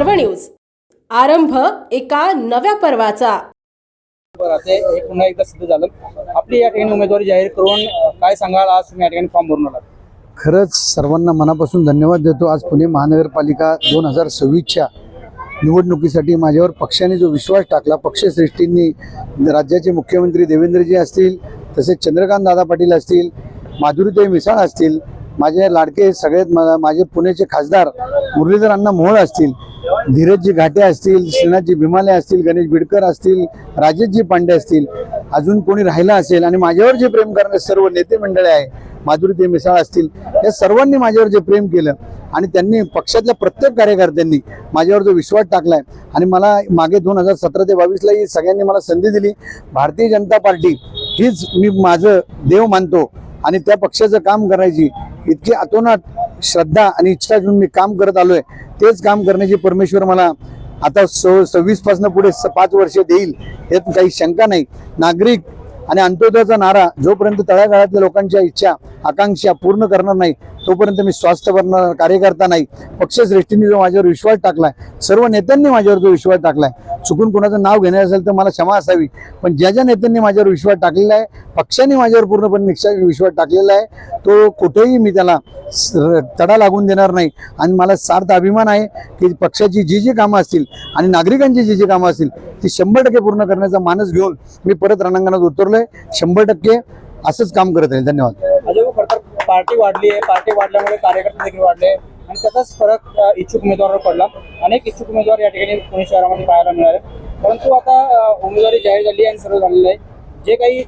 पर्व न्यूज. आरंभ एका नव्या पर्वाचा. हे पुन्हा एकदा सिद्ध झालं. आपली या ठिकाणी उमेदवारी जाहीर करून काय सांगाल? आज तुम्ही या ठिकाणी फॉर्म भरून आलात. खरंच सर्वांना मनापासून धन्यवाद देतो. आज पुणे महानगरपालिका दोन हजार सव्वीसच्या निवडणुकीसाठी माझ्यावर पक्षाने जो विश्वास टाकला पक्षश्रेष्ठींनी राज्याचे मुख्यमंत्री देवेंद्रजी असतील तसेच चंद्रकांत दादा पाटील असतील माधुरीताई मिसाळ असतील माझे लाडके सगळेत माझे पुण्याचे खासदार मुरलीधर अण्णा मोहोळ असतील धीरजजी घाटे असतील श्रीनाथजी भीमाले असतील गणेश बिडकर असतील राजेशजी पांडे असतील अजून कोणी राहिला असेल आणि माझ्यावर जे प्रेम करणारे सर्व नेते मंडळे आहे माधुरी ते मिसाळ असतील या सर्वांनी माझ्यावर जे प्रेम केलं आणि त्यांनी पक्षातल्या प्रत्येक कार्यकर्त्यांनी माझ्यावर जो विश्वास टाकलाय आणि मला मागे दोन हजार सतरा ते बावीसला ही सगळ्यांनी मला संधी दिली भारतीय जनता पार्टी हीच मी माझं देव मानतो आणि त्या पक्षाचं काम करायची इतकी अतोनात श्रद्धा आणि इच्छा घेऊन मी काम करत आलोय. तेच काम करण्याची परमेश्वर मला आता सो सव्वीसपासून पुढे स- पाच वर्ष देईल यात काही शंका नाही. नागरिक आणि अंत्योदयाचा नारा जोपर्यंत तळागाळातल्या लोकांच्या इच्छा आकांक्षा पूर्ण करणार नाही तोपर्यंत मी स्वास्थ्य करणार कार्यकर्ता नाही. पक्षश्रेष्ठींनी जो माझ्यावर विश्वास टाकलाय सर्व नेत्यांनी माझ्यावर जो विश्वास टाकलाय चुकून कोणाचं नाव घेणार असेल तर मला क्षमा असावी. पण ज्या ज्या नेत्यांनी माझ्यावर विश्वास टाकलेला आहे पक्षाने माझ्यावर पूर्णपणे निश्चय विश्वास टाकलेला आहे तो कुठेही मी त्याला तडा लागून देणार नाही. आणि मला सार्थ अभिमान आहे की पक्षाची जी जी कामं असतील आणि नागरिकांची जी जी कामं असतील ती शंभर टक्के पूर्ण करण्याचा मानस घेऊन मी परत रणांगणात उतरलोय. शंभर टक्के असंच काम करत आहे धन्यवाद. पार्टी वाढली आहे. पार्टी वाढल्यामुळे कार्यकर्ते देखील वाढले. आणि त्याचाच फरक इच्छुक उमेदवारावर पडला. अनेक इच्छुक उमेदवार या ठिकाणी पुणे शहरामध्ये पाहायला मिळाले. परंतु आता उमेदवारी जाहीर झाली आणि सर्व झालेलं आहे. जे काही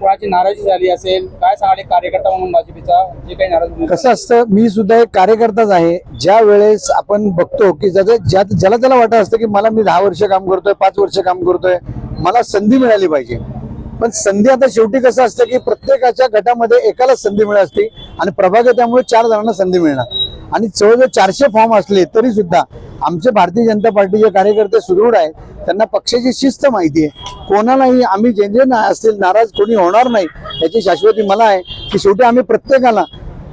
कोणाची नाराजी झाली असेल काय सांगाले कार्यकर्ता म्हणून भाजपचा जे काही नाराज कसं असतं मी सुद्धा एक कार्यकर्ताच आहे. ज्या वेळेस आपण बघतो की ज्याचं ज्या ज्याला त्याला वाटत असतं की मला मी दहा वर्ष काम करतोय पाच वर्ष काम करतोय मला संधी मिळाली पाहिजे. पण संधी आता शेवटी कसं असतं की प्रत्येकाच्या गटामध्ये एकाला संधी मिळत असते आणि प्रभाग त्यामुळे चार जणांना संधी मिळणार. आणि जवळजवळ चारशे फॉर्म असले तरी सुद्धा आमचे भारतीय जनता पार्टीचे कार्यकर्ते सुदृढ आहेत. त्यांना पक्षाची शिस्त माहिती आहे. कोणालाही आम्ही जे जे ना- असतील नाराज कोणी होणार नाही याची शाश्वती मला आहे की शेवटी आम्ही प्रत्येकाला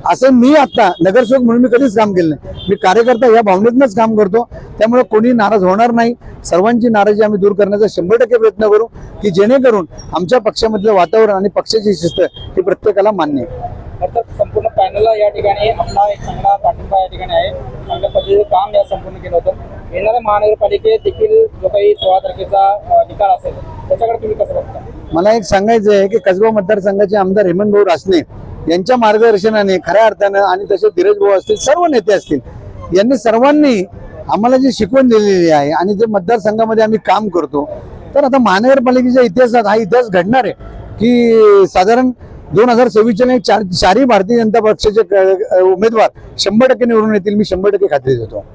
असं मी आता नगरसेवक म्हणून मी कधीच काम केलं नाही. मी कार्यकर्ता या भावनेतनंच काम करतो. त्यामुळे कोणी नाराज होणार नाही. सर्वांची नाराजी आम्ही दूर करण्याचा शंभर टक्के प्रयत्न करू की जेणेकरून आमच्या पक्षामधलं वातावरण आणि पक्षाची शिस्त ही प्रत्येकाला मान्य आहे. अर्थात संपूर्ण पॅनलला या ठिकाणी आपला एक चांगला पाठिंबा या ठिकाणी आहे. चांगल्या पद्धतीचं काम या संपूर्ण केलं होतं. येणाऱ्या महानगरपालिकेत देखील जो काही सोळा तारखेचा निकाल असेल त्याच्याकडे तुम्ही कसं बघता? मला एक सांगायचं आहे की कसबा मतदारसंघाचे आमदार हेमंत भाऊ रासने यांच्या मार्गदर्शनाने खऱ्या अर्थानं आणि तसे धीरज भाऊ असतील सर्व नेते असतील यांनी सर्वांनी आम्हाला जी शिकवण दिलेली आहे आणि जे मतदारसंघामध्ये आम्ही काम करतो तर आता महानगरपालिकेच्या इतिहासात हा इतिहास घडणार आहे की साधारण दोन हजार सव्वीसच्या चार चारही भारतीय जनता पक्षाचे उमेदवार शंभर टक्के निवडून येतील मी शंभर टक्के खात्री देतो.